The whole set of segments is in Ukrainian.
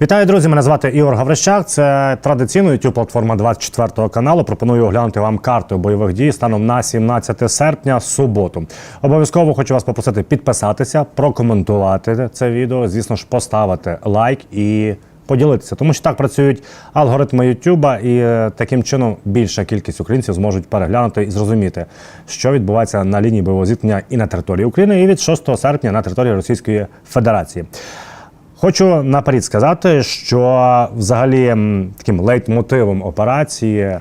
Вітаю, друзі! Мене звати Ігор Гаврищак. Це традиційно youtube платформа 24 каналу. Пропоную оглянути вам карту бойових дій станом на 17 серпня, суботу. Обов'язково хочу вас попросити підписатися, прокоментувати це відео. Звісно ж, поставити лайк і поділитися, тому що так працюють алгоритми Ютуба, і е, таким чином більша кількість українців зможуть переглянути і зрозуміти, що відбувається на лінії бойового зіткнення і на території України, і від 6 серпня на території Російської Федерації. Хочу наперед сказати, що взагалі таким лейтмотивом операції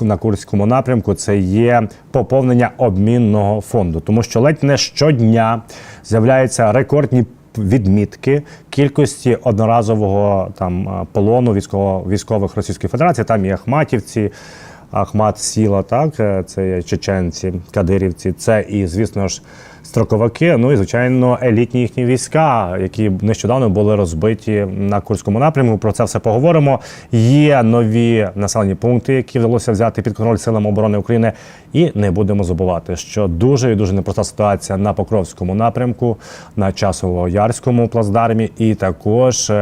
на Курському напрямку це є поповнення обмінного фонду, тому що ледь не щодня з'являються рекордні відмітки кількості одноразового там е, полону військово військових Російської Федерації. Там і Ахматівці. Ахмат Сіла, так, е, це чеченці, кадирівці, це і, звісно ж, строковики. Ну і звичайно, елітні їхні війська, які нещодавно були розбиті на Курському напрямку. Про це все поговоримо. Є нові населені пункти, які вдалося взяти під контроль силам оборони України. І не будемо забувати, що дуже і дуже непроста ситуація на Покровському напрямку, на часово-ярському плацдармі, і також.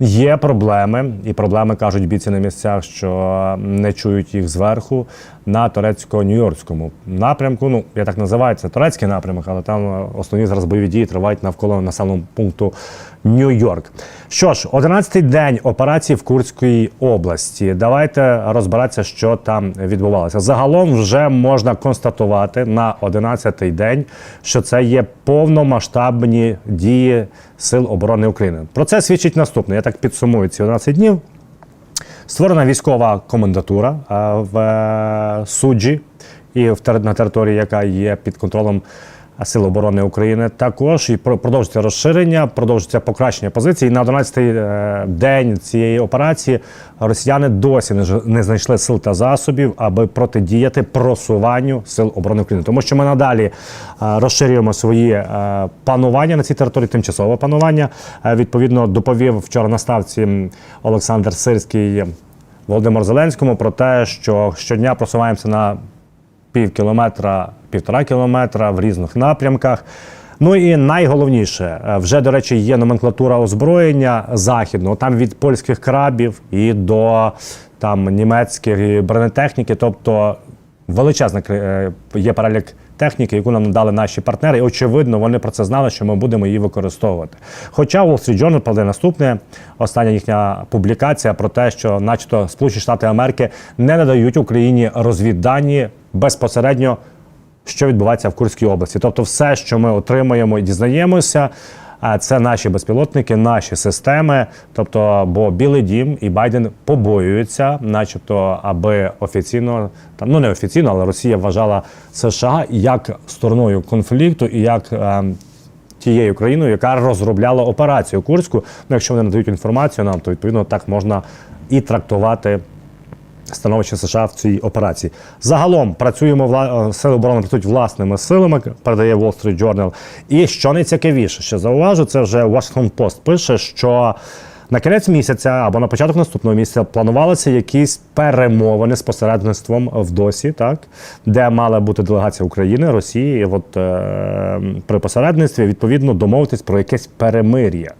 Є проблеми, і проблеми кажуть бійці на місцях, що не чують їх зверху на турецько-нью-йоркському напрямку. Ну я так називаю це турецький напрямок, але там е, основні зараз бойові дії тривають навколо населеного пункту Нью-Йорк. Що ж, 11-й день операції в Курській області. Давайте розбиратися, що там відбувалося. Загалом вже можна констатувати на 11-й день, що це є повномасштабні дії Сил оборони України. Про це свідчить наступне. Я так підсумую ці 11 днів. Створена військова комендатура е, в е, суджі і на території, яка є під контролем Сил оборони України. Також і про- продовжується розширення, продовжується покращення позицій. На 11-й е, день цієї операції росіяни досі не знайшли сил та засобів, аби протидіяти просуванню сил оборони України. Тому що ми надалі е, розширюємо свої е, панування на цій території, тимчасове панування. Відповідно, доповів вчора на ставці Олександр Сирський Володимир Зеленському про те, що щодня просуваємося на пів кілометра, півтора кілометра в різних напрямках. Ну і найголовніше, е, вже до речі, є номенклатура озброєння західного, там від польських крабів і до там німецької бронетехніки, тобто величезна е, є перелік техніки, яку нам надали наші партнери, і очевидно, вони про це знали, що ми будемо її використовувати. Хоча Wall Street Journal правда наступне, остання їхня публікація про те, що, начебто, Сполучені Штати Америки не надають Україні розвіддані безпосередньо. Що відбувається в Курській області? Тобто, все, що ми отримуємо і дізнаємося, це наші безпілотники, наші системи. Тобто, бо Білий Дім і Байден побоюються, начебто, аби офіційно там ну не офіційно, але Росія вважала США як стороною конфлікту і як. е, Тією країною, яка розробляла операцію Курську. Ну, якщо вони надають інформацію нам, то відповідно так можна і трактувати становище США в цій операції. Загалом працюємо вла... е, сили оборони працюють власними силами, передає Wall Street Journal. І що найцікавіше, ще зауважу, це вже Washington Post пише, що. На кінець місяця або на початок наступного місяця планувалися якісь перемовини з посередництвом в ДОСі, так де мала бути делегація України, Росії, от е, при посередництві відповідно домовитись про якесь перемир'я.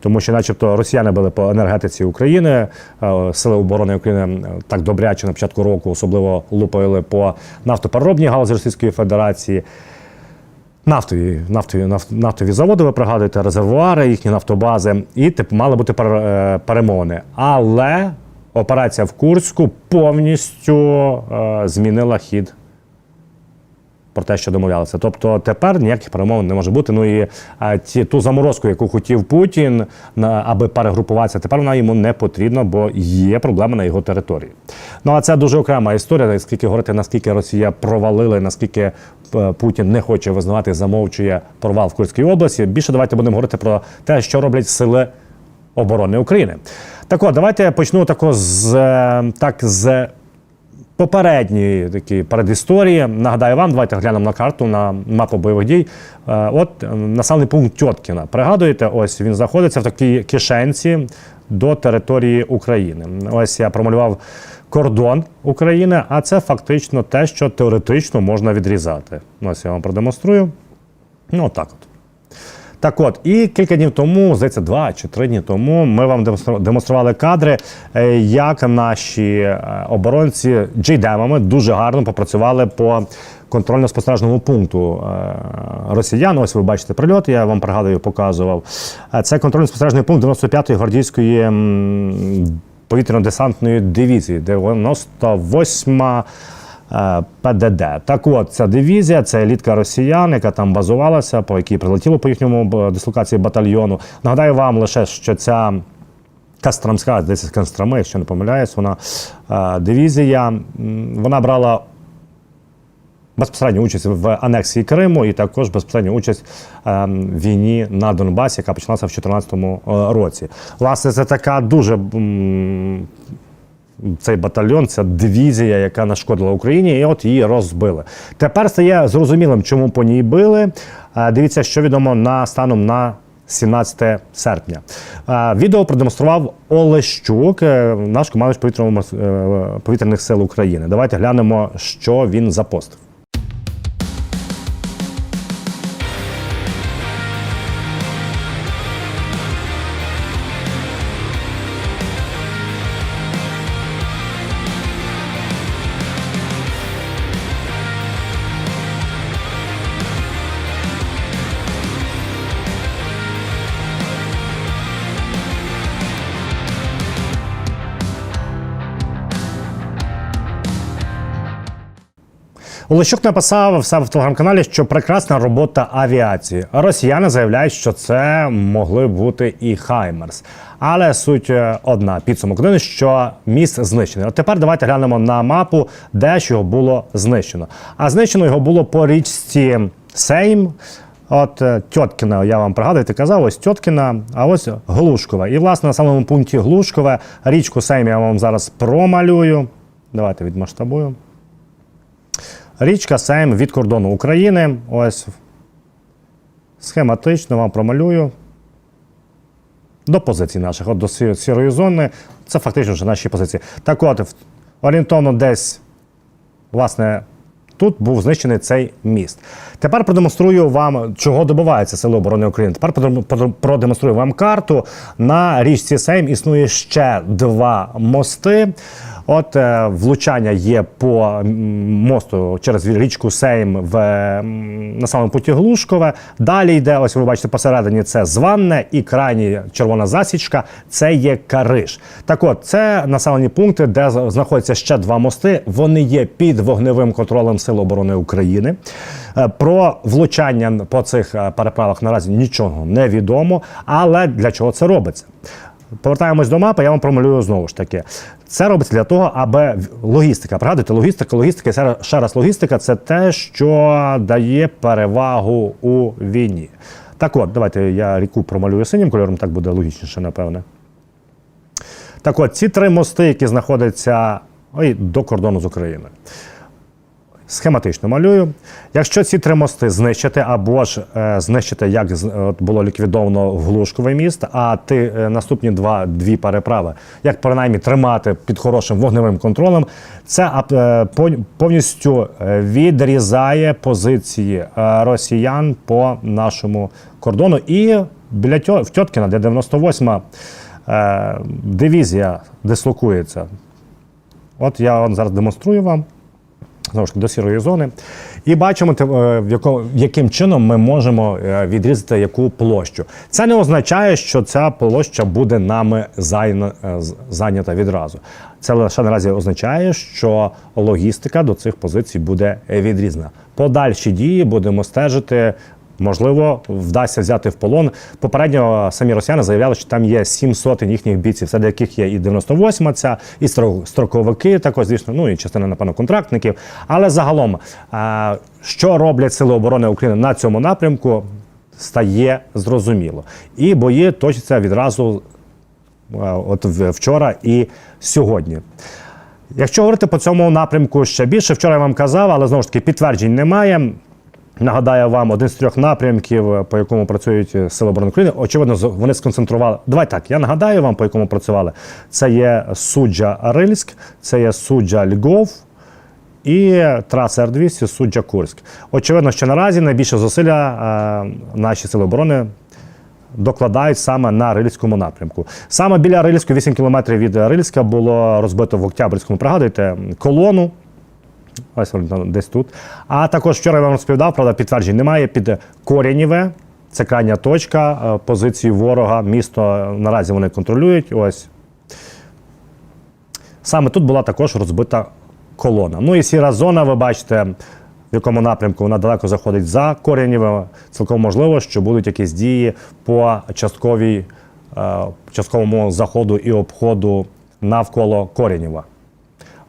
Тому що, начебто, росіяни били по енергетиці України, е, сили оборони України е, так добряче на початку року, особливо лупили по нафтопереробній галузі Російської Федерації. Нафтові, нафтові, наф- нафтові заводи, ви пригадуєте, резервуари, їхні нафтобази, і тип, мали бути е, перемовини. Але операція в Курську повністю е, змінила хід про те, що домовлялися. Тобто тепер ніяких перемовин не може бути. Ну і ті, ту заморозку, яку хотів Путін, на, аби перегрупуватися, тепер вона йому не потрібна, бо є проблеми на його території. Ну а це дуже окрема історія, наскільки говорити, наскільки Росія провалила, наскільки е, Путін не хоче визнавати, замовчує провал в Курській області. Більше давайте будемо говорити про те, що роблять сили оборони України. Так от, давайте почну тако з е, так з попередньої такі передісторії. Нагадаю вам, давайте глянемо на карту на мапу бойових дій. Е, От е, населений пункт Тьоткіна. Пригадуєте, ось він знаходиться в такій кишенці до території України. Ось я промалював кордон України, а це фактично те, що теоретично можна відрізати. Ось я вам продемонструю. Ну, отак от. Так от, і кілька днів тому, здається, два чи три дні тому, ми вам демонстрували кадри, е, як наші е, оборонці джейдемами дуже гарно попрацювали по контрольно-спостережному пункту е, росіян. Ось ви бачите прильот, я вам пригадую, показував. Це контрольно-спостережний пункт 95-ї гвардійської повітряно-десантної дивізії, 98 е, ПДД. Так от, ця дивізія, це елітка росіян, яка там базувалася, по якій прилетіло по їхньому дислокації батальйону. Нагадаю вам лише, що ця Кастрамська, десь з Кострами, якщо не помиляюсь, вона е, дивізія, вона брала безпосередню участь в анексії Криму і також безпосередню участь ем, в війні на Донбасі, яка почалася в 2014 році. Власне, це така дуже цей батальйон, ця дивізія, яка нашкодила Україні, і от її розбили. Тепер стає зрозумілим, чому по ній били. Дивіться, що відомо на станом на 17 серпня. Відео продемонстрував Олещук, е, наш командувач е, повітряних сил України. Давайте глянемо, що він запостив. Олещук написав в в телеграм-каналі, що прекрасна робота авіації. Росіяни заявляють, що це могли бути і Хаймерс. Але суть е, одна підсумок один, що міст знищений. От тепер давайте глянемо на мапу, де ж його було знищено. А знищено його було по річці Сейм. От е, Тьоткіна, я вам пригадую, ти казав, ось Тьоткіна, а ось Глушкове. І, власне, на самому пункті Глушкове річку Сейм я вам зараз промалюю. Давайте відмасштабую. Річка Сейм від кордону України. Ось схематично вам промалюю. До позицій наших, от до сірої зони. Це фактично вже наші позиції. Так от, орієнтовно десь, власне, тут був знищений цей міст. Тепер продемонструю вам, чого добиваються Сили оборони України. Тепер продем- продем- продемонструю вам карту. На річці Сейм існує ще два мости. От е, влучання є по мосту через річку Сейм в на самому путі Глушкове. Далі йде, ось ви бачите, посередині це Званне і крайні червона засічка це є Кариш. Так от, це населені пункти, де знаходяться ще два мости. Вони є під вогневим контролем Сил оборони України. Е, Про влучання по цих е, переправах наразі нічого не відомо. Але для чого це робиться? Повертаємось до мапи, я вам промалюю знову ж таки. Це робиться для того, аби логістика. Пригадуйте, логістика, логістика, ще раз- логістика це те, що дає перевагу у війні. Так от, давайте я ріку промалюю синім кольором, так буде логічніше, напевне. Так от, ці три мости, які знаходяться ой, до кордону з Україною. Схематично малюю. Якщо ці три мости знищити або ж е, знищити, як от було ліквідовано Глушковий міст, а ти е, наступні два дві переправи, як принаймні тримати під хорошим вогневим контролем, це е, повністю е, відрізає позиції е, росіян по нашому кордону. І біля Тьо- в Тьоткіна, де 98-ма е, дивізія дислокується. От я зараз демонструю вам знову ж до сірої зони. І бачимо, е, яким чином ми можемо е, відрізати яку площу. Це не означає, що ця площа буде нами е, зайнята відразу. Це лише наразі означає, що логістика до цих позицій буде відрізна. Подальші дії будемо стежити. Можливо, вдасться взяти в полон. Попередньо самі росіяни заявляли, що там є сім сотень їхніх бійців, серед яких є і 98 ця, і стро- строковики, також, звісно, ну і частина, напевно, контрактників. Але загалом, е, що роблять Сили оборони України на цьому напрямку, стає зрозуміло. І бої точаться відразу е, от вчора і сьогодні. Якщо говорити по цьому напрямку ще більше, вчора я вам казав, але знову ж таки підтверджень немає. Нагадаю вам один з трьох напрямків, по якому працюють е, Сили оборони України. Очевидно, вони сконцентрували. Давай так, я нагадаю вам, по якому працювали. Це є суджа Рильськ, це є суджа Львов і траса Р-200 суджа Курськ. Очевидно, що наразі найбільше зусилля е, наші сили оборони докладають саме на Рильському напрямку. Саме біля Рильську, 8 кілометрів від Рильська, було розбито в Октябрьському, пригадуєте, колону. Ось вони десь тут. А також вчора я вам розповідав, правда, підтверджень немає під Коряніве. Це крайня точка е, позиції ворога. Місто е, наразі вони контролюють. Ось Саме тут була також розбита колона. Ну і сіра зона, ви бачите, в якому напрямку вона далеко заходить за Коренєве. Цілком можливо, що будуть якісь дії по частковій, е, частковому заходу і обходу навколо Коренєва.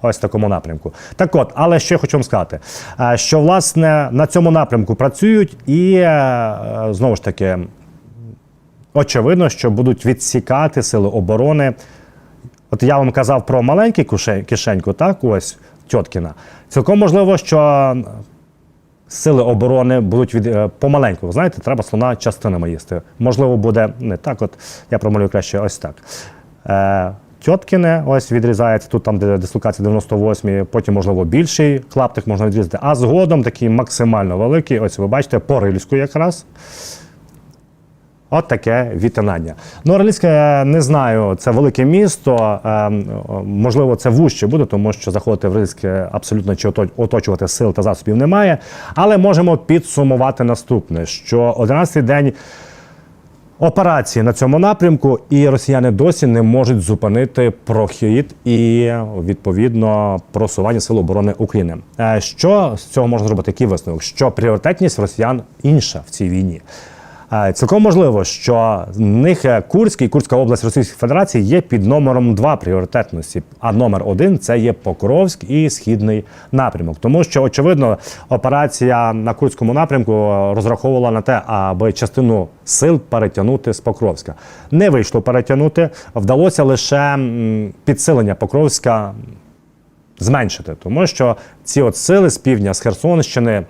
Ось такому напрямку. Так от, але що я хочу вам сказати, е, що власне на цьому напрямку працюють і е, знову ж таки очевидно, що будуть відсікати сили оборони От я вам казав про маленьку кишеньку, так, ось Тьоткіна. Цілком можливо, що сили оборони будуть від е, помаленьку. Знаєте, треба слона частинами їсти. Можливо, буде не так. От я промалюю краще ось так. Е, Тьоткіне, ось відрізається тут, там, де дислокація 98, потім, можливо, більший клаптик можна відрізати. А згодом такий максимально великий, ось ви бачите, по рильську якраз. От таке відтинання. Ну, Орлівське, не знаю, це велике місто. е, Можливо, це вужче буде, тому що заходити в Рильське абсолютно чи оточувати сил та засобів немає. Але можемо підсумувати наступне: що 11-й день операції на цьому напрямку, і росіяни досі не можуть зупинити прохід і відповідно просування сил оборони України. Е, Що з цього можна зробити? Який висновок? Що пріоритетність росіян інша в цій війні? Е, Цілком можливо, що в них е, Курськ і Курська область Російської Федерації є під номером 2 пріоритетності. А номер один це є Покровськ і східний напрямок. Тому що очевидно операція на Курському напрямку розраховувала на те, аби частину сил перетягнути з Покровська. Не вийшло перетягнути, вдалося лише підсилення Покровська зменшити, тому що ці от сили з півдня з Херсонщини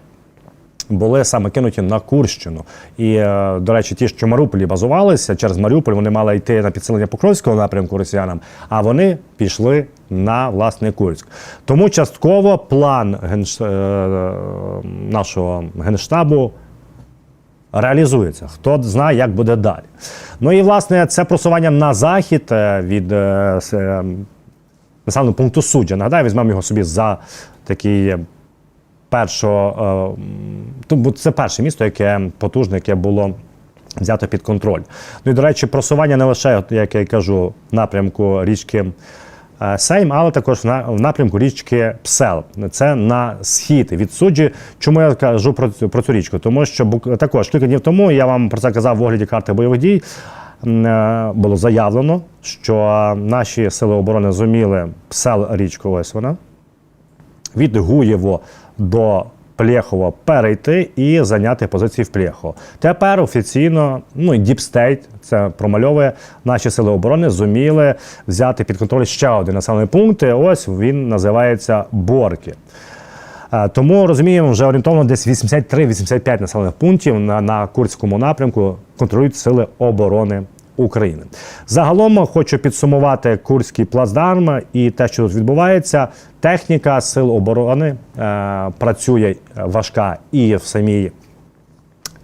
були саме кинуті на Курщину. І, е, до речі, ті, що в Маріуполі базувалися, через Маріуполь вони мали йти на підсилення Покровського напрямку росіянам, а вони пішли на власне Курськ. Тому частково план генш... е, нашого генштабу реалізується. Хто знає, як буде далі. Ну і власне це просування на захід е, від населеного пункту суджа. Нагадаю, візьмемо його собі за такий першого. е, бо Це перше місто, яке потужне, яке було. Взято під контроль. Ну і до речі, просування не лише, як я й кажу, в напрямку річки е, Сейм, але також в напрямку річки Псел. Це на схід від суджі. Чому я кажу про, цю- про цю річку? Тому що також кілька днів тому я вам про це казав в огляді карти бойових дій. е, Було заявлено, що наші сили оборони зуміли Псел річку. Ось вона від Гуєво до Плєхова перейти і зайняти позиції в Плєхово. Тепер офіційно, ну і State, це промальовує наші сили оборони, зуміли взяти під контроль ще один населений пункт. і Ось він називається Борки. Е, Тому розуміємо, вже орієнтовно десь 83-85 населених пунктів на, на Курському напрямку контролюють сили оборони України. Загалом хочу підсумувати Курський плацдарм і те, що тут відбувається. Техніка сил оборони е, працює важка і в самій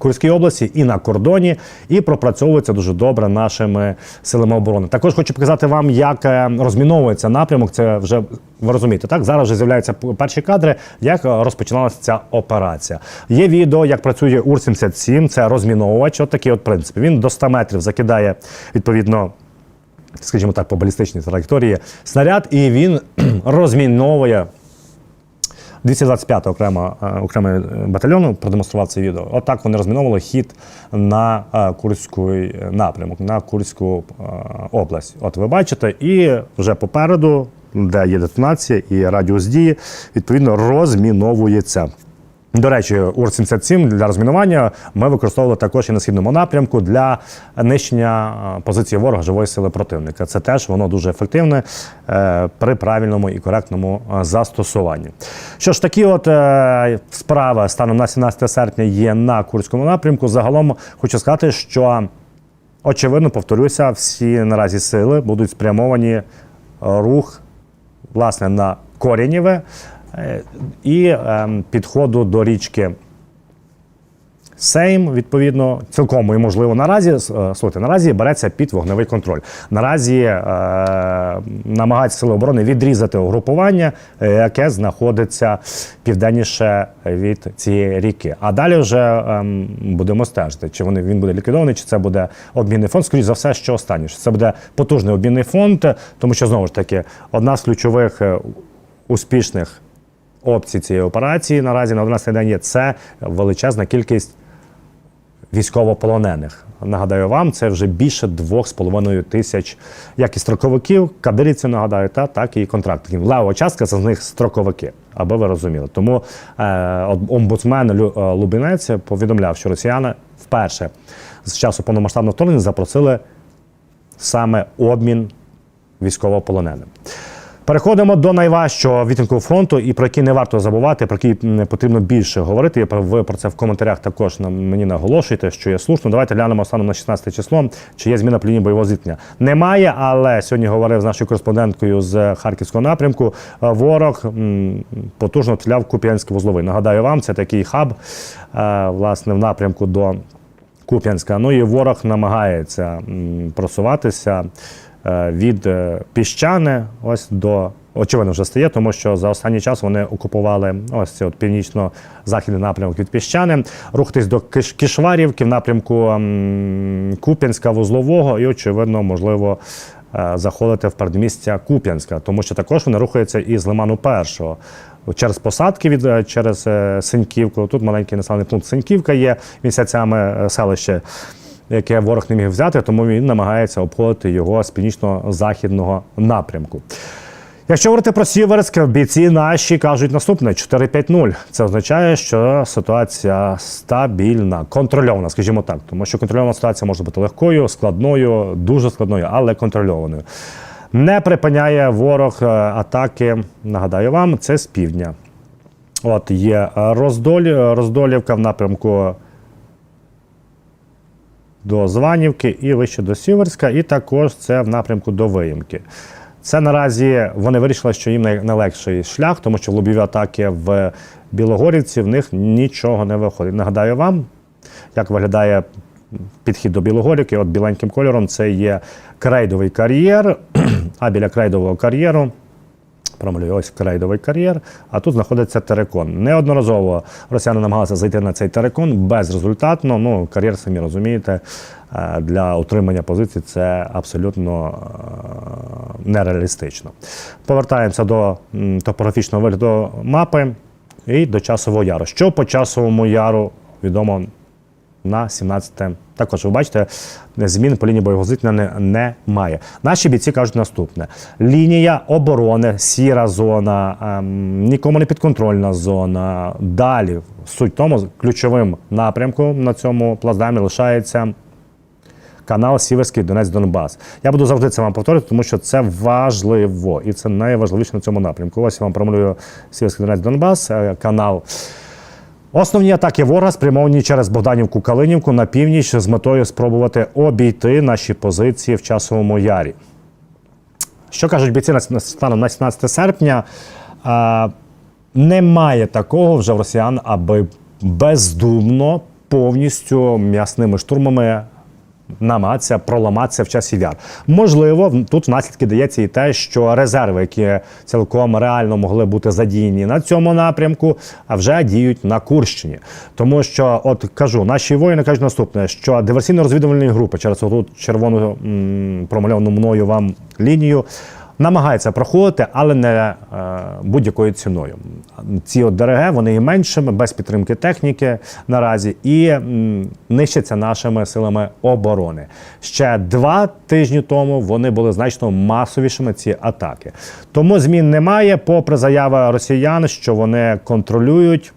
Курській області і на кордоні, і пропрацьовується дуже добре нашими силами оборони. Також хочу показати вам, як е, розміновується напрямок. Це вже ви розумієте, так зараз вже з'являються перші кадри, як е, розпочиналася ця операція. Є відео, як працює Ур-77, це розміновувач. От такий от принцип. Він до 100 метрів закидає відповідно. Скажімо так, по балістичній траєкторії снаряд, і він розміновує 225 окремо е, окремий батальйону продемонстрував це відео. Отак вони розміновували хід на е, Курський напрямок, на Курську е, область. От ви бачите, і вже попереду, де є детонація і радіус дії, відповідно розміновується. До речі, УР-77 для розмінування ми використовували також і на східному напрямку для нищення е, позиції ворога живої сили противника. Це теж воно дуже ефективне е, при правильному і коректному е, застосуванні. Що ж, такі от справи станом на 17 серпня є на Курському напрямку. Загалом хочу сказати, що очевидно, повторюся, всі наразі сили будуть спрямовані рух власне на Корінєве і ем, підходу до річки Сейм відповідно цілком і можливо наразі е, слухайте, наразі береться під вогневий контроль. Наразі е, намагаються сили оборони відрізати угрупування, е, яке знаходиться південніше від цієї ріки. А далі вже ем, будемо стежити, чи вони він буде ліквідований, чи це буде обмінний фонд. Скоріше за все, що останнє. Що Це буде потужний обмінний фонд, тому що знову ж таки одна з ключових е, успішних опцій цієї операції наразі на 11 день є це величезна кількість військовополонених. Нагадаю вам, це вже більше 2,5 тисяч як і строковиків, кадирівців, нагадаю, та так і контрактників. Лева частка це з них строковики, аби ви розуміли. Тому е, омбудсмен е, Лубінець повідомляв, що росіяни вперше з часу повномасштабного вторгнення запросили саме обмін військовополоненим. Переходимо до найважчого відтинку фронту, і про який не варто забувати, про який потрібно більше говорити. Ви про це в коментарях також мені наголошуєте, що є слушно. Давайте глянемо станом на 16 число, чи є зміна по лінії бойового зіткнення. Немає, але сьогодні говорив з нашою кореспонденткою з харківського напрямку. е, Ворог потужно тляв Куп'янський вузловий. Нагадаю вам, це такий хаб, е, власне, в напрямку до Куп'янська. Ну і ворог намагається просуватися від е, піщани ось до. Очевидно, вже стає, тому що за останній час вони окупували ось цей от північно-західний напрямок від піщани, рухатись до Киш- Кишварівки в напрямку Куп'янська, Вузлового і, очевидно, можливо, е, заходити в передмістя Куп'янська, тому що також вони рухаються із Лиману Першого. Через посадки від е, через е, Синьківку. Тут маленький населений пункт Синьківка є місяцями е, селище, яке ворог не міг взяти, тому він намагається обходити його з північно-західного напрямку. Якщо говорити про Сіверськ, бійці наші кажуть наступне: 4-5-0. Це означає, що ситуація стабільна, контрольована, скажімо так, тому що контрольована ситуація може бути легкою, складною, дуже складною, але контрольованою. Не припиняє ворог е, атаки. Нагадаю вам, це з півдня. От є роздоль, роздолівка в напрямку до Званівки і вище до Сіверська, і також це в напрямку до Виїмки. Це наразі вони вирішили, що їм найлегший шлях, тому що в лобові атаки в Білогорівці в них нічого не виходить. Нагадаю вам, як виглядає підхід до Білогорівки. От біленьким кольором це є крейдовий кар'єр, а біля крейдового кар'єру промалюю ось крейдовий кар'єр, а тут знаходиться терекон. Неодноразово росіяни намагалися зайти на цей терекон безрезультатно. Ну, кар'єр, самі розумієте, е, для утримання позицій це абсолютно е, нереалістично. Повертаємося до топографічного вигляду мапи і до часового яру. Що по часовому яру відомо на 17 також ви бачите, змін по лінії бойового зіткнення не, немає. Наші бійці кажуть наступне: лінія оборони, сіра зона, ем, нікому не підконтрольна зона. Далі суть тому, ключовим напрямком на цьому плацдармі лишається. Канал Сіверський Донець Донбас. Я буду завжди це вам повторювати, тому що це важливо і це найважливіше на цьому напрямку. Ось я вам промалюю Сіверський Донець Донбас, е, канал Основні атаки ворога спрямовані через Богданівку Калинівку на північ з метою спробувати обійти наші позиції в часовому ярі. Що кажуть бійці на станом на 17 серпня? А, немає такого вже в росіян, аби бездумно повністю м'ясними штурмами намагатися проламатися в часі VR. Можливо, тут наслідки дається і те, що резерви, які цілком реально могли бути задіяні на цьому напрямку, а вже діють на Курщині. Тому що, от кажу, наші воїни кажуть наступне: що диверсійно-розвідувальні групи через оту червону промальовану мною вам лінію. Намагаються проходити, але не е, будь-якою ціною. Ці от ДРГ вони і меншими, без підтримки техніки наразі, і нищаться нашими силами оборони. Ще два тижні тому вони були значно масовішими ці атаки. Тому змін немає, попри заяви росіян, що вони контролюють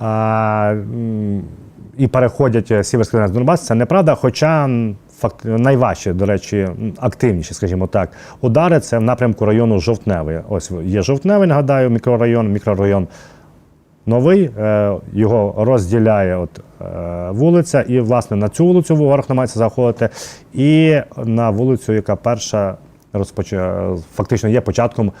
а, і переходять Сіверський Донбас, це неправда. Хоча найважчі, до речі, м, активніші, скажімо так, удари це в напрямку району Жовтневий. Ось є Жовтневий, нагадаю, мікрорайон, мікрорайон. Новий е, його розділяє от, е, вулиця, і власне на цю вулицю ворог намагається заходити, і на вулицю, яка перша розпоч... е, фактично є початком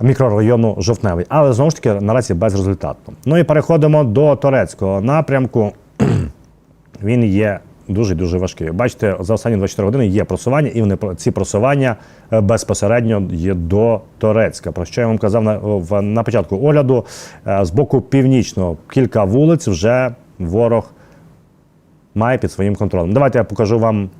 мікрорайону Жовтневий. Але знову ж таки наразі безрезультатно. Ну і переходимо до турецького напрямку. Він є дуже дуже важкий. Бачите, за останні 24 години є просування, і вони ці просування е, безпосередньо є до Торецька. Про що я вам казав на, на початку огляду Е, з боку північного кілька вулиць вже ворог має під своїм контролем. Давайте я покажу вам,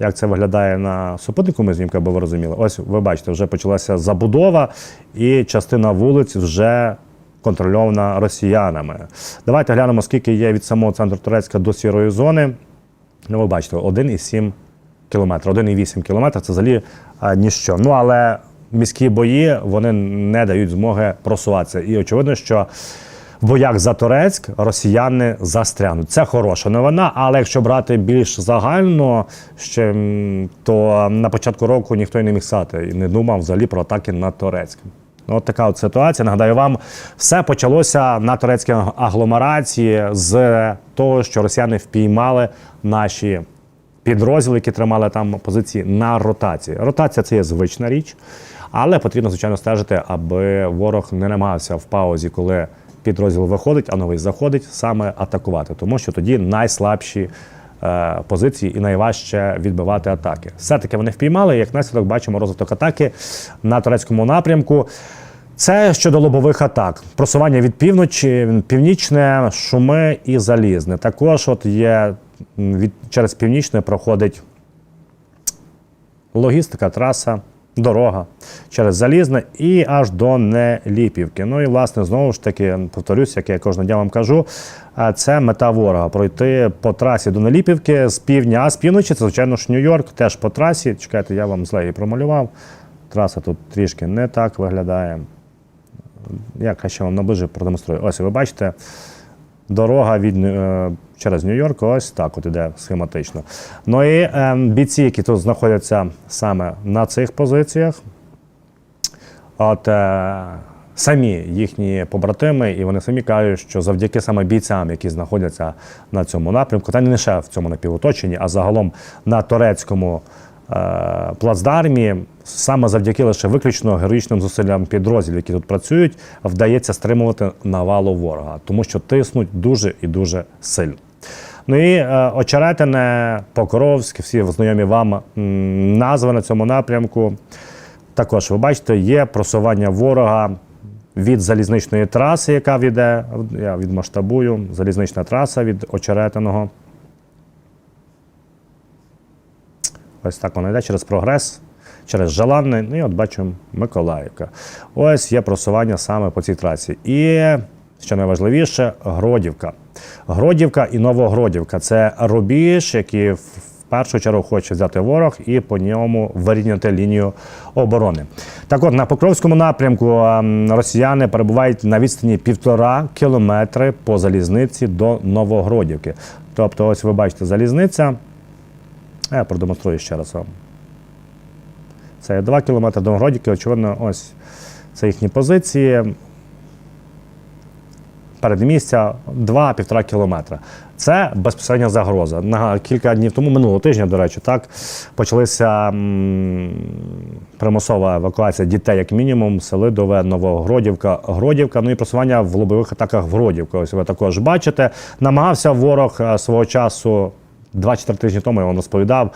як це виглядає на супутнику знімка, аби ви розуміли. Ось ви бачите, вже почалася забудова, і частина вулиць вже контрольована росіянами. Давайте глянемо, скільки є від самого центру Турецька до сірої зони. Ну, ви бачите, 1,7 кілометра, 1,8 кілометра це взагалі а, ніщо. Ну, але міські бої вони не дають змоги просуватися. І очевидно, що в боях за Турецьк росіяни застрянуть. Це хороша новина, але якщо брати більш загально, ще, то на початку року ніхто й не міг сати і не думав взагалі про атаки на Турецьк. Ну, От така от ситуація. Нагадаю вам, все почалося на турецькій агломерації з того, що росіяни впіймали наші підрозділи, які тримали там позиції на ротації. Ротація це є звична річ, але потрібно, звичайно, стежити, аби ворог не намагався в паузі, коли підрозділ виходить, а новий заходить, саме атакувати, тому що тоді найслабші. Е, Позиції і найважче відбивати атаки. Все-таки вони впіймали. Як наслідок бачимо розвиток атаки на турецькому напрямку. Це щодо лобових атак. Просування від півночі, північне, шуми і залізне. Також от є від через північне проходить логістика, траса, дорога через залізне і аж до Неліпівки. Ну і власне знову ж таки повторюсь, як я кожного дня вам кажу. Це мета ворога пройти по трасі до Неліпівки з півдня, а з півночі це звичайно ж Нью-Йорк, теж по трасі. Чекайте, я вам зле її промалював. Траса тут трішки не так виглядає. Я краще вам наближу продемонструю. Ось ви бачите, дорога від, е, через Нью-Йорк, ось так от іде схематично. Ну і е, бійці, які тут знаходяться саме на цих позиціях, от е, самі їхні побратими, і вони самі кажуть, що завдяки саме бійцям, які знаходяться на цьому напрямку, та не лише в цьому напівоточенні, а загалом на турецькому плацдармі, саме завдяки лише виключно героїчним зусиллям підрозділів, які тут працюють, вдається стримувати навалу ворога, тому що тиснуть дуже і дуже сильно. Ну і е, Очеретине, Покровськ, всі знайомі вам назви на цьому напрямку. Також ви бачите, є просування ворога від залізничної траси, яка веде, я відмасштабую, залізнична траса від Очеретиного. Ось так вона йде через прогрес, через Жаланне. Ну і от бачимо Миколаївка. Ось є просування саме по цій трасі. І що найважливіше, Гродівка. Гродівка і Новогродівка це рубіж, який в першу чергу хоче взяти ворог і по ньому вирівняти лінію оборони. Так от на Покровському напрямку ем, росіяни перебувають на відстані півтора кілометри по залізниці до Новогродівки. Тобто, ось ви бачите залізниця. Я продемонструю ще раз вам. Це 2 кілометри до Новогродівки. Очевидно, ось це їхні позиції. Передмістя 2-1,5 кілометра. Це безпосередня загроза. На кілька днів тому, минулого тижня, до речі, так почалася примусова евакуація дітей, як мінімум, Селидове, Новогродівка, Гродівка. Ну і просування в лобових атаках в Гродівку. Ось ви також бачите. Намагався ворог е, свого часу. 2-4 тижні тому я вам розповідав.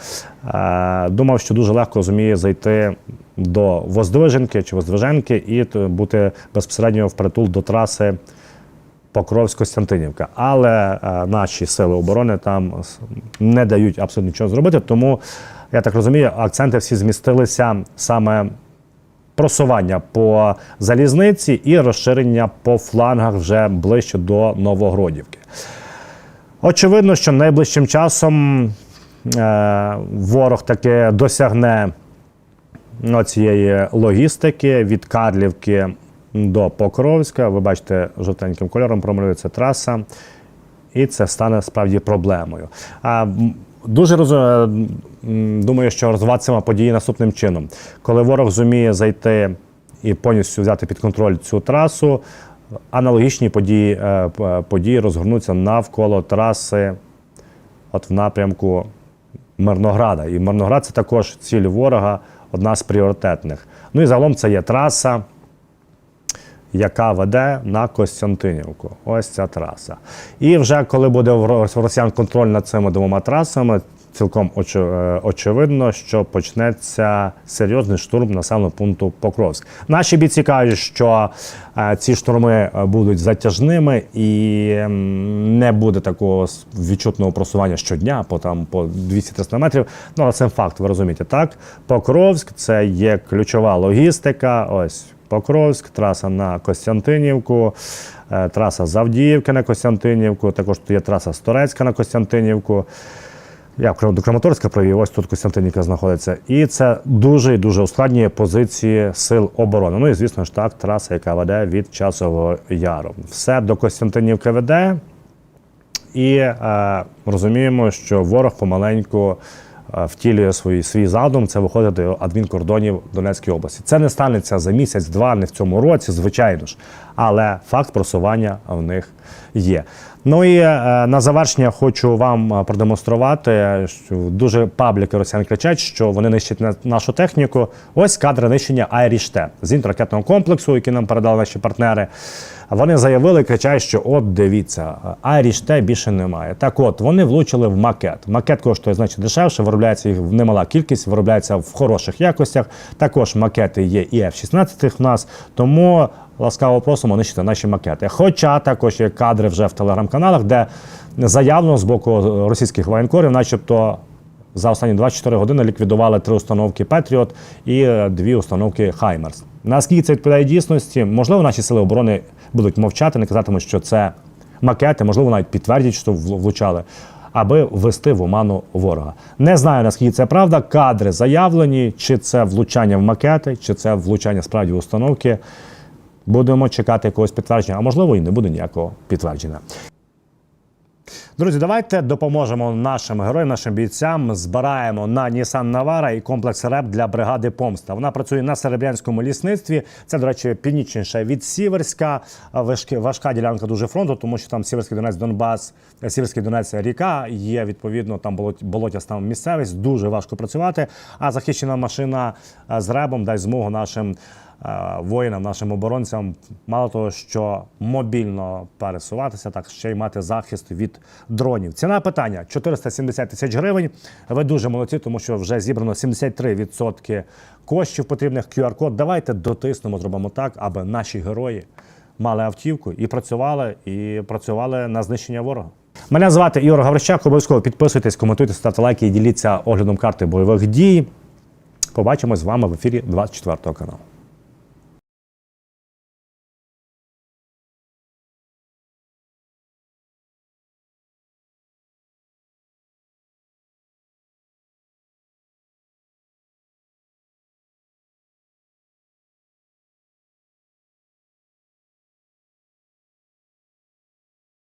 е, Думав, що дуже легко зуміє зайти до Воздвиженки чи Воздвиженки і бути безпосередньо впритул до траси Покровськ-Костянтинівка. Але е, наші сили оборони там не дають абсолютно нічого зробити. Тому, я так розумію, акценти всі змістилися саме просування по залізниці і розширення по флангах вже ближче до Новогродівки. Очевидно, що найближчим часом е, ворог таки досягне ну, цієї логістики від Карлівки до Покровська. Ви бачите, жовтеньким кольором промалюється траса, і це стане справді проблемою. А, Дуже розу- думаю, що розвиватиме події наступним чином. Коли ворог зуміє зайти і повністю взяти під контроль цю трасу, аналогічні події, е, події розгорнуться навколо траси от в напрямку Мирнограда. І Мирноград це також ціль ворога, одна з пріоритетних. Ну і загалом це є траса яка веде на Костянтинівку. Ось ця траса. І вже коли буде росіян контроль над цими двома трасами, цілком очі- е, очевидно, що почнеться серйозний штурм населеного пункту Покровськ. Наші бійці кажуть, що е, ці штурми е, будуть затяжними і не буде такого відчутного просування щодня по там по 200-300 метрів. Ну але це факт, ви розумієте, так? Покровськ це є ключова логістика. Ось Покровськ, траса на Костянтинівку, траса з Авдіївки на Костянтинівку, також є траса з Торецька на Костянтинівку. Я до Краматорська провів, ось тут Костянтинівка знаходиться. І це дуже і дуже ускладнює позиції сил оборони. Ну і звісно ж так, траса, яка веде від Часового Яру. Все до Костянтинівки веде. І е, розуміємо, що ворог помаленьку втілює свій, свій задум це виходити до адмінкордонів Донецької області. Це не станеться за місяць-два, не в цьому році, звичайно ж. Але факт просування в них є. Ну і е, на завершення хочу вам е, продемонструвати, що дуже пабліки росіян кричать, що вони нищать на- нашу техніку. Ось кадри нищення Айріште зенітно-ракетного комплексу, який нам передали наші партнери. Вони заявили, кричать, що от дивіться, Айріште більше немає. Так от, вони влучили в макет. Макет коштує значно дешевше, виробляється їх немала кількість, виробляється в хороших якостях. Також макети є і F-16 в нас, тому ласкаво просимо нищити наші макети. Хоча також є кадри вже в телеграм-каналах, де заявлено з боку російських воєнкорів, начебто. За останні 24 години ліквідували три установки Петріот і е, дві установки Хаймерс. Наскільки це відповідає дійсності? Можливо, наші сили оборони будуть мовчати, не казатимуть, що це макети, можливо, навіть підтвердять, що влучали, аби ввести в оману ворога. Не знаю наскільки це правда. Кадри заявлені, чи це влучання в макети, чи це влучання справді в установки. Будемо чекати якогось підтвердження, а можливо і не буде ніякого підтвердження. Друзі, давайте допоможемо нашим героям, нашим бійцям. Збираємо на Nissan Navara і комплекс РЕП для бригади Помста. Вона працює на серебрянському лісництві. Це, до речі, північніше від Сіверська. Важка, ділянка дуже фронту, тому що там Сіверський Донець, Донбас, Сіверський Донець ріка. Є відповідно там болот, болотяста місцевість. Дуже важко працювати. А захищена машина з ребом дасть змогу нашим. Е, Воїнам, нашим оборонцям, мало того, що мобільно пересуватися, так ще й мати захист від дронів. Ціна питання 470 тисяч гривень. Ви дуже молодці, тому що вже зібрано 73% коштів потрібних QR-код. Давайте дотиснемо, зробимо так, аби наші герої мали автівку і працювали, і працювали на знищення ворога. Мене звати Ігор Гаврищак. Обов'язково підписуйтесь, коментуйте, ставте лайки і діліться оглядом карти бойових дій. Побачимось з вами в ефірі 24 каналу.